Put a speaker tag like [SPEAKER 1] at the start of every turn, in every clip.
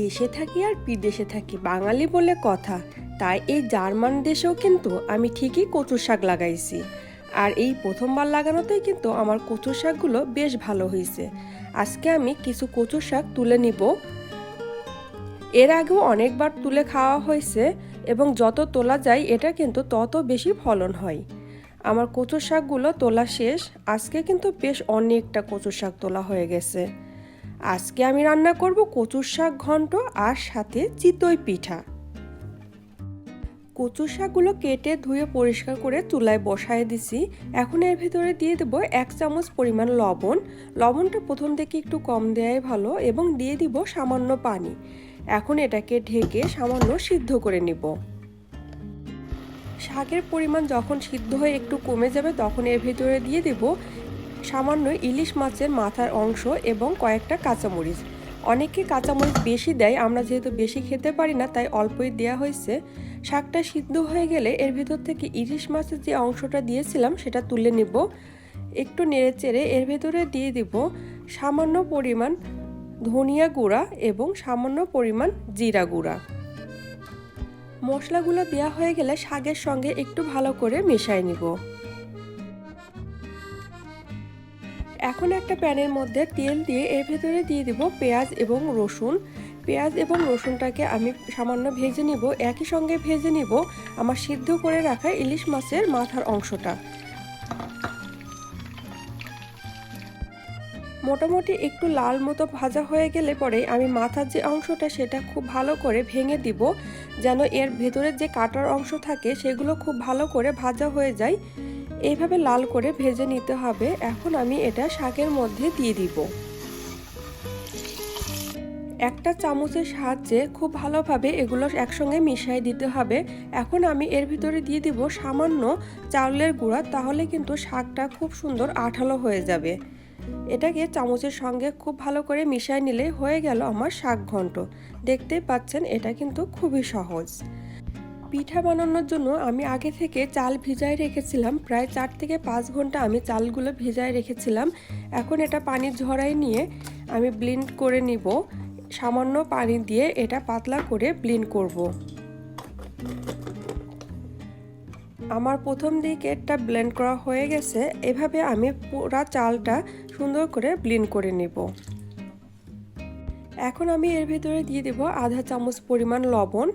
[SPEAKER 1] দেশে থাকি আর বিদেশে থাকি। বাঙালি বলে কথা, তাই এই জার্মান দেশেও কিন্তু আমি ঠিকই কচুর শাক লাগাইছি। আর এই প্রথমবার লাগানোতেই কিন্তু আমার কচুর শাকগুলো বেশ ভালো হয়েছে আজকে আমি কিছু কচুর শাক তুলে নিব। এর আগেও অনেকবার তুলে খাওয়া হয়েছে এবং যত তোলা যায়, এটা কিন্তু তত বেশি ফলন হয়। আমার কচুর শাকগুলো তোলা শেষ, আজকে কিন্তু বেশ অনেকটা কচুর শাক তোলা হয়ে গেছে। আজকে আমি রান্না করব কচুর শাক ঘন্ট আর সাথে চিতই পিঠা। কচু শাকগুলো কেটে ধুয়ে পরিষ্কার করে চুলায় বসায় দিছি। এখন এর ভিতরে দিয়ে দেব এক চামচ পরিমাণ লবণ। লবণটা প্রথম থেকে একটু কম দেওয়াই ভালো এবং দিয়ে দিব সামান্য পানি। এখন এটাকে ঢেকে সামান্য সিদ্ধ করে নিব। শাকের পরিমাণ যখন সিদ্ধ হয়ে একটু কমে যাবে তখন এর ভিতরে দিয়ে দেব সামান্য ইলিশ মাছের মাথার অংশ এবং কয়েকটা কাঁচামরিচ। অনেকে কাঁচামরিচ বেশি দেয়, আমরা যেহেতু বেশি খেতে পারি না, তাই অল্পই দেওয়া হয়েছে। শাকটা সিদ্ধ হয়ে গেলে এর ভিতর থেকে ইলিশ মাছের যে অংশটা দিয়েছিলাম, সেটা তুলে নেব। একটু নেড়ে চেড়ে এর ভেতরে দিয়ে দিব সামান্য পরিমাণ ধনিয়া গুঁড়া এবং সামান্য পরিমাণ জিরা গুঁড়া। মশলাগুলো দেওয়া হয়ে গেলে শাকের সঙ্গে একটু ভালো করে মিশাই নিব। এখন একটা প্যানের মধ্যে তেল দিয়ে এর ভেতরে দিয়ে দিব পেঁয়াজ এবং রসুন। পেঁয়াজ এবং রসুনটাকে আমি সামান্য ভেজে নিব। একই সঙ্গে ভেজে নিব আমার সিদ্ধ করে রাখা ইলিশ মাছের মাথার অংশটা। মোটামুটি একটু লাল মতো ভাজা হয়ে গেলে পরে আমি মাথার যে অংশটা সেটা খুব ভালো করে ভেঙে দিব, যেন এর ভেতরের যে কাটার অংশ থাকে সেগুলো খুব ভালো করে ভাজা হয়ে যায়। এইভাবে লাল করে ভেজে নিতে হবে। এখন আমি এটা শাকের মধ্যে দিয়ে দিব। একটা চামচের সাহায্যে খুব ভালোভাবে এগুলো একসঙ্গে মিশিয়ে দিতে হবে। এখন আমি এর ভিতরে দিয়ে দিব সামান্য চাউলের গুঁড়া, তাহলে কিন্তু শাকটা খুব সুন্দর আঠালো হয়ে যাবে। এটাকে চামচের সঙ্গে খুব ভালো করে মিশিয়ে নিলে হয়ে গেল আমার শাক ঘন্ট। দেখতেই পাচ্ছেন, এটা কিন্তু খুবই সহজ। পিঠা বানানোর জন্য আমি আগে থেকে চাল ভিজায় রেখেছিলাম। প্রায় চার থেকে পাঁচ ঘণ্টা আমি চালগুলো ভিজায় রেখেছিলাম। এখন এটা পানি ঝরাই নিয়ে আমি ব্লিন্ড করে নিব। সামান্য পানি দিয়ে এটা পাতলা করে ব্লিন্ড করব। আমার প্রথম দিকে এটা ব্লেন্ড করা হয়ে গেছে। এভাবে আমি পুরা চালটা সুন্দর করে ব্লিন্ড করে নেব। এখন আমি এর ভেতরে দিয়ে দেব আধা চামচ পরিমাণ লবণ।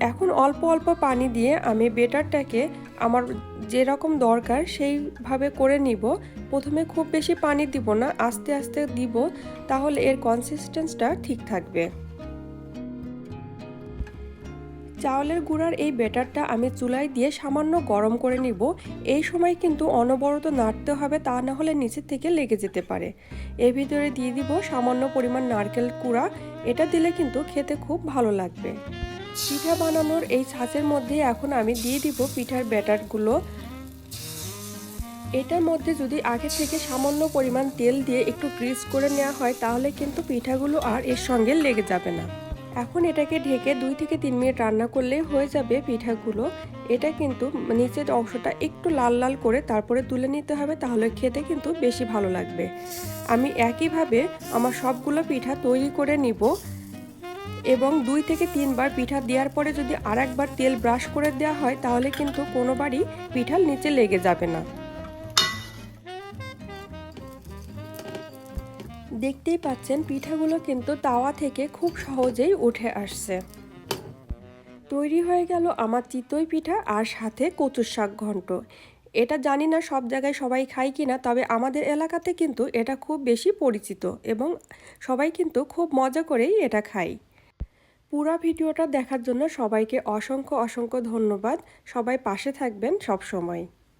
[SPEAKER 1] এখন অল্প অল্প পানি দিয়ে আমি বেটারটাকে আমার যেরকম দরকার সেইভাবে করে নিব। প্রথমে খুব বেশি পানি দিব না, আস্তে আস্তে দিব, তাহলে এর কনসিস্টেন্সটা ঠিক থাকবে। চাউলের গুঁড়ার এই বেটারটা আমি চুলায় দিয়ে সামান্য গরম করে নিব। এই সময় কিন্তু অনবরত নাড়তে হবে, তা না হলে নিচের থেকে লেগে যেতে পারে। এর ভিতরে দিয়ে দিব সামান্য পরিমাণ নারকেল কুড়া এটা দিলে কিন্তু খেতে খুব ভালো লাগবে। পিঠা বানানোর এই ছাঁচের মধ্যে এখন আমি দিয়ে দিব পিঠার ব্যাটারগুলো। এটার মধ্যে যদি আগে থেকে সামান্য পরিমাণ তেল দিয়ে একটু গ্রিস করে নেওয়া হয়, তাহলে কিন্তু পিঠাগুলো আর এর সঙ্গে লেগে যাবে না। এখন এটাকে ঢেকে দুই থেকে তিন মিনিট রান্না করলেই হয়ে যাবে পিঠাগুলো। এটা কিন্তু নিচের অংশটা একটু লাল লাল করে তারপরে তুলে নিতে হবে, তাহলে খেতে কিন্তু বেশি ভালো লাগবে। আমি একইভাবে আমার সবগুলো পিঠা তৈরি করে নিব। এবং দুই থেকে তিনবার পিঠা দেওয়ার পরে যদি আর একবার তেল ব্রাশ করে দেওয়া হয়, তাহলে কিন্তু কোনোবারই পিঠার নিচে লেগে যাবে না। দেখতেই পাচ্ছেন, পিঠাগুলো কিন্তু তাওয়া থেকে খুব সহজেই উঠে আসছে। তৈরি হয়ে গেল আমার চিতই পিঠা আর সাথে কচুর শাক ঘন্ট। এটা জানি না সব জায়গায় সবাই খায় কি না তবে আমাদের এলাকাতে কিন্তু এটা খুব বেশি পরিচিত এবং সবাই কিন্তু খুব মজা করেই এটা খায়। পুরো ভিডিওটা দেখার জন্য সবাইকে অসংখ্য অসংখ্য ধন্যবাদ সবাই পাশে থাকবেন সব সময়।